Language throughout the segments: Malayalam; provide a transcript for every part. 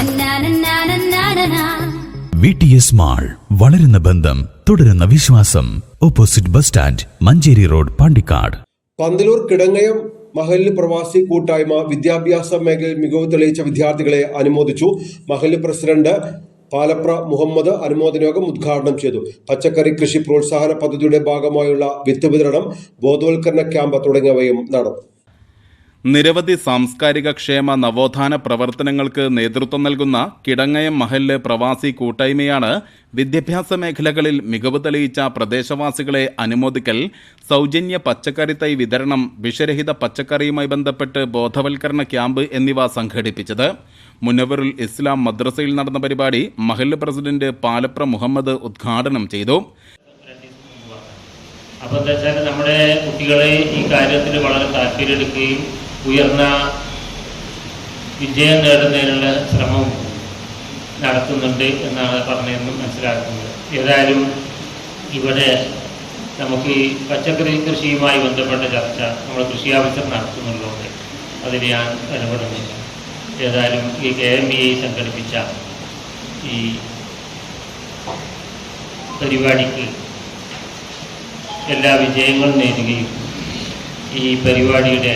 നന്നാനന്നാനന്നാനനാ. വി ടി എസ് മാൾ വളരുന്ന ബന്ധം തുടരുന്ന വിശ്വാസം. Opposite bus stand Manjeri road Pandikkad. Panthalloor Kidangayam മഹല്ല് പ്രവാസി കൂട്ടായ്മ വിദ്യാഭ്യാസ മേഖലയിൽ മികവ് തെളിയിച്ച വിദ്യാർത്ഥികളെ അനുമോദിച്ചു. മഹല്ല് പ്രസിഡന്റ് പാലപ്ര മുഹമ്മദ് അനുമോദന യോഗം ഉദ്ഘാടനം ചെയ്തു. പച്ചക്കറി കൃഷി പ്രോത്സാഹന പദ്ധതിയുടെ ഭാഗമായുള്ള വിത്ത് വിതരണം ബോധവൽക്കരണ ക്യാമ്പ് തുടങ്ങിയവയും നടന്നു. നിരവധി സാംസ്കാരിക ക്ഷേമ നവോത്ഥാന പ്രവർത്തനങ്ങൾക്ക് നേതൃത്വം നൽകുന്ന കിടങ്ങയം മഹല്ല് പ്രവാസി കൂട്ടായ്മയാണ് വിദ്യാഭ്യാസ മേഖലകളിൽ മികവ് തെളിയിച്ച പ്രദേശവാസികളെ അനുമോദിക്കൽ സൗജന്യ പച്ചക്കറി തൈ വിതരണം വിഷരഹിത പച്ചക്കറിയുമായി ബന്ധപ്പെട്ട് ബോധവൽക്കരണ ക്യാമ്പ് എന്നിവ സംഘടിപ്പിച്ചത്. മുനവറുൽ ഇസ്ലാം മദ്രസയിൽ നടന്ന പരിപാടി മഹല്ല് പ്രസിഡന്റ് പാലപ്ര മുഹമ്മദ് ഉദ്ഘാടനം ചെയ്തു. അപ്പോൾ എന്താ വെച്ചാൽ നമ്മുടെ കുട്ടികളെ ഈ കാര്യത്തിൽ വളരെ താല്പര്യമെടുക്കുകയും ഉയർന്ന വിജയം നേടുന്നതിനുള്ള ശ്രമം നടത്തുന്നുണ്ട് എന്നാണ് പറഞ്ഞതെന്ന് മനസ്സിലാക്കുന്നത് ഏതായാലും ഇവിടെ നമുക്ക് ഈ പച്ചക്കറി കൃഷിയുമായി ബന്ധപ്പെട്ട ചർച്ച നമ്മൾ കൃഷി ആവശ്യം നടത്തുന്നുള്ളതുകൊണ്ട് അതിന് ഞാൻ ഇടപെടുന്നില്ല ഏതായാലും ഈ കെ എം ഐ സംഘടിപ്പിച്ച ഈ പരിപാടിക്ക് എല്ലാ വിജയങ്ങളും നേടുകയും ഈ പരിപാടിയുടെ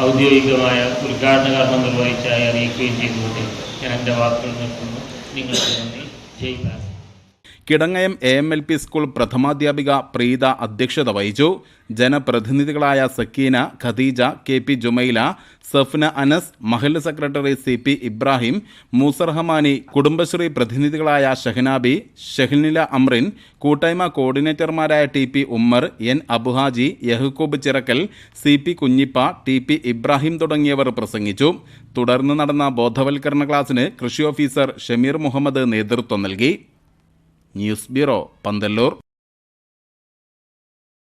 ഔദ്യോഗികമായ ഉദ്ഘാടന കർമ്മം നിർവഹിച്ചായി അറിയിക്കുകയും ചെയ്തുകൊണ്ട് ഞാൻ എന്റെ വാക്കുകൾ നിർത്തുന്നു. നിങ്ങൾക്ക് നന്ദി. ജയ് Bharat. Kidangayam A M L P school പ്രഥമാധ്യാപിക Preetha അധ്യക്ഷത വഹിച്ചു. ജനപ്രതിനിധികളായ സക്കീന ഖദീജ കെ പി ജുമൈല സഫ്ന അനസ് മഹല്ല് secretary C P Ibrahim Moosarahmani Kudumbashree പ്രതിനിധികളായ Shahanabi Shehnila Amrin കൂട്ടായ്മ കോർഡിനേറ്റർമാരായ T P Ummer N Abuhaji Yahkoob Chirakkal C P Kunjippa T P Ibrahim തുടങ്ങിയവർ പ്രസംഗിച്ചു. തുടർന്ന് നടന്ന ബോധവൽക്കരണ ക്ലാസ്സിന് കൃഷി ഓഫീസർ ഷമീർ മുഹമ്മദ് നേതൃത്വം നൽകി. News bureau Panthalloor.